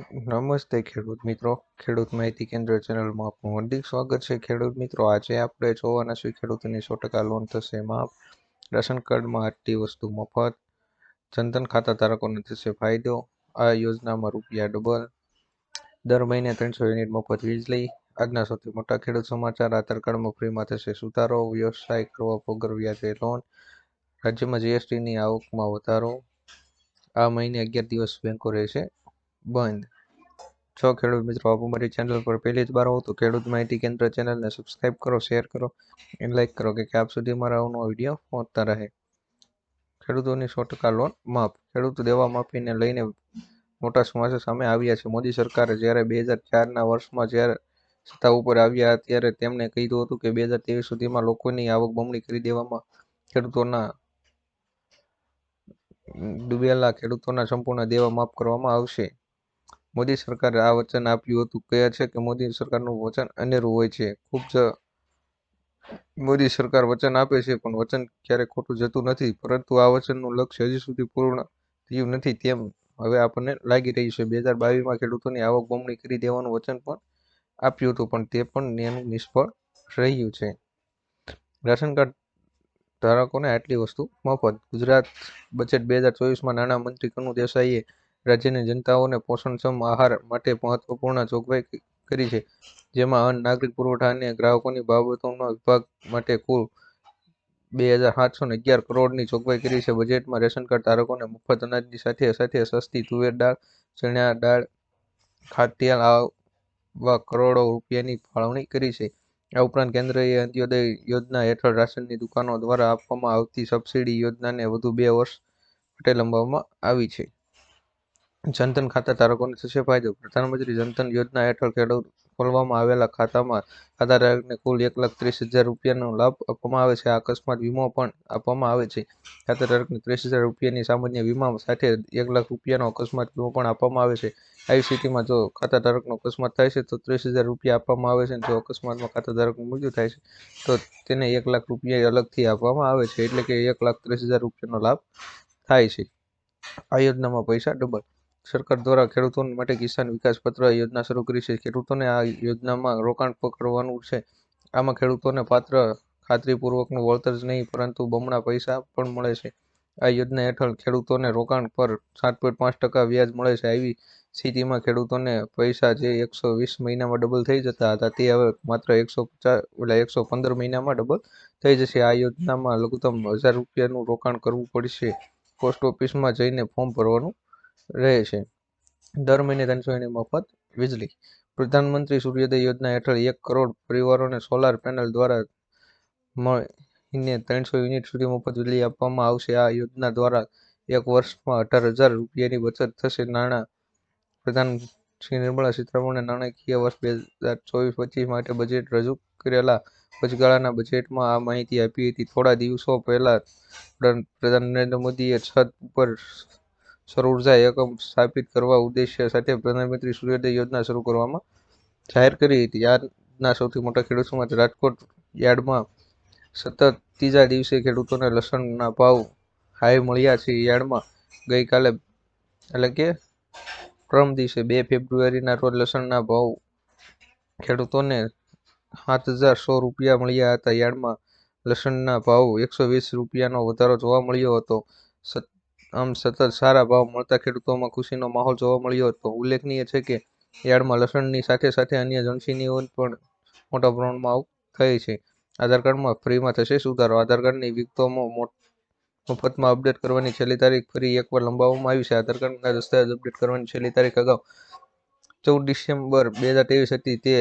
નમસ્તે, ખેડૂત મિત્રો. ખેડૂત માહિતી કેન્દ્ર ચેનલમાં આપનું હાર્દિક સ્વાગત છે. ખેડૂત મિત્રો, આજે આપણે જોવાના છીએ ખેડૂતોની સો ટકા લોન થશે માફ. રાશન કાર્ડમાં આટલી વસ્તુ મફત. જનધન ખાતા ધારકોને થશે ફાયદો. આ યોજનામાં રૂપિયા ડબલ. દર મહિને ત્રણસો યુનિટ મફત વીજળી આજના સૌથી મોટા ખેડૂત સમાચાર, આધાર કાર્ડમાં ફ્રીમાં થશે સુધારો. વ્યવસાય કરવા વગર વ્યાજે લોન. રાજ્યમાં જીએસટીની આવકમાં વધારો. આ મહિને અગિયાર દિવસ બેંકો રહેશે. બંધ. જો ખેડૂત મિત્રો, આપ અમારી ચેનલ પર પહેલી જ બાર હો તો ખેડૂત માહિતી કેન્દ્ર ચેનલને સબસ્ક્રાઇબ કરો શેર કરો અને લાઇક કરો કે આપ સુધી મારા આવનો વીડિયો પહોંચતા રહે. ખેડૂતોની સો ટકા લોન માફ. ખેડૂત દેવા માફીને લઈને મોટા સમાચાર સામે આવ્યા છે. મોદી સરકારે જ્યારે બે હજાર ચારના વર્ષમાં જ્યારે સત્તા ઉપર આવ્યા ત્યારે તેમણે કહ્યું હતું કે બે હજાર ત્રેવીસ સુધીમાં લોકોની આવક બમણી કરી દેવામાં ખેડૂતોના ડૂબેલા ખેડૂતોના સંપૂર્ણ દેવા માફ કરવામાં આવશે. મોદી સરકારે આ વચન આપ્યું હતું. કહે છે કે મોદી સરકારનું વચન અનેરું હોય છે. ખૂબ જ મોદી સરકાર વચન આપે છે, પણ વચન ક્યારેક ખોટું જતું નથી. પરંતુ આ વચનનું લક્ષ્ય હજી સુધી પૂર્ણ થયું નથી તેમ હવે આપણને લાગી રહ્યું છે. બે હજાર બાવીસમાં ખેડૂતોની આવક બમણી કરી દેવાનું વચન પણ આપ્યું હતું, પણ તે પણ એનું નિષ્ફળ રહ્યું છે. રાશન કાર્ડ ધારકોને આટલી વસ્તુ મફત. ગુજરાત બજેટ બે હજાર ચોવીસમાં નાણામંત્રી કનુ દેસાઈએ રાજ્યની જનતાઓને પોષણક્ષમ આહાર માટે મહત્વપૂર્ણ જોગવાઈ કરી છે. જેમાં અન્ન, નાગરિક પુરવઠા અને ગ્રાહકોની બાબતોના વિભાગ માટે કુલ બે હજાર સાતસો ને અગિયાર કરોડની જોગવાઈ કરી છે. બજેટમાં રેશન કાર્ડ ધારકોને મફત અનાજની સાથે સાથે સસ્તી તુવેર દાળ, ચણા દાળ ખાદ્યાન્ન આવા કરોડો રૂપિયાની ફાળવણી કરી છે. આ ઉપરાંત કેન્દ્રએ અંત્યોદય યોજના હેઠળ રાશનની દુકાનો દ્વારા આપવામાં આવતી સબસિડી યોજનાને વધુ બે વર્ષ માટે લંબાવવામાં આવી છે. જનધન ખાતા ધારકોને થશે ફાયદો. પ્રધાનમંત્રી જનધન યોજના હેઠળ ખેડૂત ખોલવામાં આવેલા ખાતામાં ખાતાધારકને કુલ એક લાખ ત્રીસ હજાર રૂપિયાનો લાભ આપવામાં આવે છે. આ અકસ્માત વીમો પણ આપવામાં આવે છે. ખાતાધારકને ત્રીસ હજાર રૂપિયાની સામાન્ય વીમા સાથે એક લાખ રૂપિયાનો અકસ્માત વીમો પણ આપવામાં આવે છે. આવી સ્થિતિમાં જો ખાતાધારકનો અકસ્માત થાય છે, તો ત્રીસ હજાર રૂપિયા આપવામાં આવે છે. જો અકસ્માતમાં ખાતાધારકનું મૃત્યુ થાય છે, તો તેને એક લાખ રૂપિયા અલગથી આપવામાં આવે છે. એટલે કે એક લાખ ત્રીસ હજાર રૂપિયાનો લાભ થાય છે. આ યોજનામાં પૈસા ડબલ સરકાર દ્વારા ખેડૂતો માટે કિસાન વિકાસ પત્ર યોજના શરૂ કરી છે. ખેડૂતોને આ યોજનામાં રોકાણ કરવાનું છે. આમાં ખેડૂતોને પાત્ર ખાતરીપૂર્વકનું વળતર જ નહીં, પરંતુ બમણા પૈસા પણ મળે છે. આ યોજના હેઠળ ખેડૂતોને રોકાણ પર સાત પોઈન્ટ પાંચ ટકા વ્યાજ મળે છે. આવી સ્થિતિમાં ખેડૂતોને પૈસા જે એકસો વીસ મહિનામાં ડબલ થઈ જતા હતા, તે હવે માત્ર એકસો પચાસ એટલે એકસો પંદર મહિનામાં ડબલ થઈ જશે. આ યોજનામાં લઘુત્તમ હજાર રૂપિયાનું રોકાણ કરવું પડશે. પોસ્ટ ઓફિસમાં જઈને ફોર્મ ભરવાનું રહે છે દર મહિને ત્રણસો યુનિટ મફત વીજળી. પ્રધાનમંત્રી સૂર્યોદય યોજના હેઠળ એક કરોડ પરિવારોને સોલાર પેનલ દ્વારા મહિને ત્રણસો યુનિટ સુધી મફત વીજળી આપવામાં આવશે. આ યોજના દ્વારા એક વર્ષમાં અઢાર હજાર રૂપિયાની બચત થશે. નાણાં પ્રધાન શ્રી નિર્મળા સીતારમણે નાણાકીય વર્ષ બે હજાર ચોવીસ પચીસ માટે બજેટ રજૂ કરેલા વચગાળાના બજેટમાં આ માહિતી આપી હતી. થોડા દિવસો પહેલા પ્રધાન નરેન્દ્ર મોદીએ છત ઉપર સૌર ઊર્જા એકમ સ્થાપિત કરવા ઉદ્દેશ્ય સાથે પ્રધાનમંત્રી સૂર્યોદય યોજના શરૂ કરવામાં જાહેર કરી હતી. યાદના સૌથી મોટા ખેડૂતોમાં રાજકોટ યાર્ડમાં સતત ત્રીજા દિવસે ખેડૂતોને લસણના ભાવ હાઈ મળ્યા છે. યાર્ડમાં ગઈકાલે, એટલે કે પ્રથમ દિવસે બે ફેબ્રુઆરીના રોજ લસણના ભાવ ખેડૂતોને સાત હજાર સો રૂપિયા મળ્યા હતા. યાર્ડમાં લસણના ભાવ એકસો વીસ રૂપિયાનો વધારો જોવા મળ્યો હતો. આમ સતત સારા ભાવ મળતા ખેડૂતોમાં ખુશીનો માહોલ જોવા મળ્યો હતો. ઉલ્લેખનીય છે કે, યાર્ડમાં લસણની સાથે સાથે અન્ય જણસીનીઓ પણ મોટા પ્રમાણમાં આવક થઈ છે. આધાર કાર્ડમાં ફ્રીમાં થશે સુધારો. આધાર કાર્ડની વિગતોમાં મફતમાં અપડેટ કરવાની છેલ્લી તારીખ ફરી એકવાર લંબાવવામાં આવી છે. આધાર કાર્ડના દસ્તાવેજ અપડેટ કરવાની છેલ્લી તારીખ અગાઉ ચૌદ ડિસેમ્બર બે હજાર ત્રેવીસ હતી. તે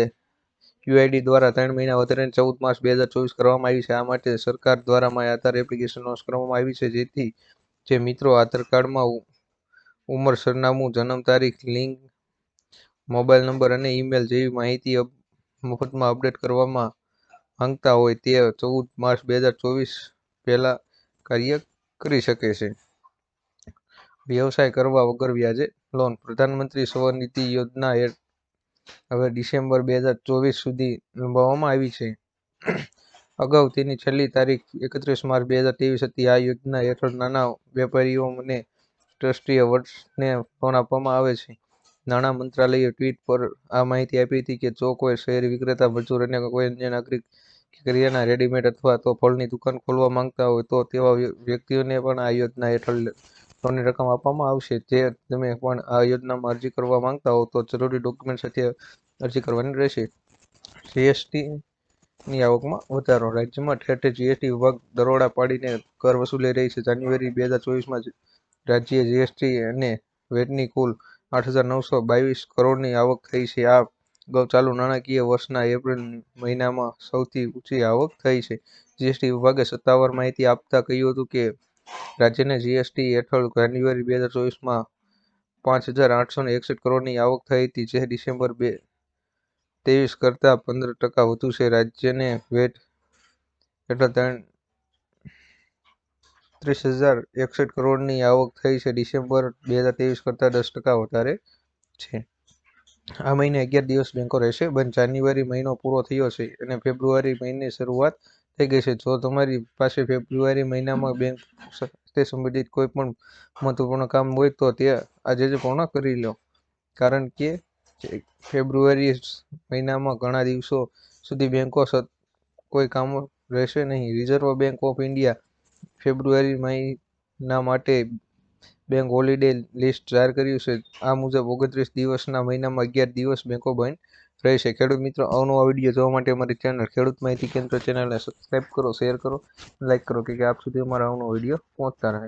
યુઆઈડી દ્વારા ત્રણ મહિના વધારીને ચૌદ માર્ચ બે હજાર ચોવીસ કરવામાં આવી છે. આ માટે સરકાર દ્વારા માય આધાર એપ્લિકેશન લોન્ચ કરવામાં આવી છે. જેથી જે મિત્રો આધાર કાર્ડમાં ઉંમર સરનામું, જન્મ તારીખ, લિંક, મોબાઈલ નંબર અને ઈમેલ જેવી માહિતી મફતમાં અપડેટ કરવામાં માંગતા હોય તે ચૌદ માર્ચ બે હજાર ચોવીસ પહેલાં કાર્ય કરી શકે છે. વ્યવસાય કરવા વગર વ્યાજે લોન. પ્રધાનમંત્રી સ્વનિધિ યોજના હવે ડિસેમ્બર બે હજાર ચોવીસ સુધી લંબાવવામાં આવી છે. અગાઉ તેની છેલ્લી તારીખ એકત્રીસ માર્ચ બે હજાર ત્રેવીસ હતી. આ યોજના હેઠળ નાના વેપારીઓ અને ટ્રસ્ટીય વર્ષને લોન આપવામાં આવે છે. નાણાં મંત્રાલયે ટ્વીટ પર આ માહિતી આપી હતી કે, જો કોઈ શહેરી વિક્રેતા, મજૂર અને કોઈ અન્ય નાગરિક કરિયાના રેડીમેડ અથવા તો ફળની દુકાન ખોલવા માંગતા હોય, તો તેવા વ્યક્તિઓને પણ આ યોજના હેઠળ લોનની રકમ આપવામાં આવશે. જે તમે પણ આ યોજનામાં અરજી કરવા માંગતા હો, તો જરૂરી ડોક્યુમેન્ટ સાથે અરજી કરવાની રહેશે. જીએસટીની આવકમાં વધારો. રાજ્યમાં ઠેર ઠેર જીએસટી વિભાગ દરોડા પાડીને કર વસૂલી રહી છે. જાન્યુઆરી બે હજાર ચોવીસમાં રાજ્યે જીએસટી અને વેટની કુલ આઠ હજાર નવસો બાવીસ કરોડની આવક થઈ છે. આ અગાઉ ચાલુ નાણાકીય વર્ષના એપ્રિલ મહિનામાં સૌથી ઊંચી આવક થઈ છે. જીએસટી વિભાગે સત્તાવાર માહિતી આપતા કહ્યું હતું કે, રાજ્યને જીએસટી હેઠળ જાન્યુઆરી બે હજાર ચોવીસમાં પાંચ હજાર આઠસો ને એકસઠ કરોડની આવક થઈ હતી, જે ડિસેમ્બર બે ત્રેવીસ કરતાં પંદર ટકા વધુ છે રાજ્યને વેટ. હેઠળ ત્રીસ હજાર એકસઠ કરોડની આવક થઈ છે ડિસેમ્બર બે હજાર ત્રેવીસ કરતાં દસ ટકા વધારે છે. આ મહિને અગિયાર દિવસ બેંકો રહેશે. બંધ જાન્યુઆરી મહિનો પૂરો થયો છે અને ફેબ્રુઆરી મહિને શરૂઆત થઈ ગઈ છે. જો તમારી પાસે ફેબ્રુઆરી મહિનામાં બેંક તે સંબંધિત કોઈ પણ મહત્વપૂર્ણ કામ હોય તો તે આજે જ પૂર્ણ કરી લો. કારણ કે ફેબ્રુઆરી મહિનામાં ઘણા દિવસો સુધી બેંકો કોઈ કામ રહેશે નહીં. રિઝર્વ બેંક ઓફ ઇન્ડિયા ફેબ્રુઆરી મહિના માટે બેંક હોલિડે લિસ્ટ જાહેર કર્યું છે. આ મુજબ ઓગણત્રીસ દિવસના મહિનામાં અગિયાર દિવસ બેંકો બંધ રહેશે. ખેડૂત મિત્રો અવનવા વીડિયો જોવા માટે અમારી ચેનલ ખેડૂત માહિતી કેન્દ્ર ચેનલને સબસ્ક્રાઈબ કરો શેર કરો લાઇક કરો, કે આપ સુધી અમારા અવનો વીડિયો પહોંચતા રહે.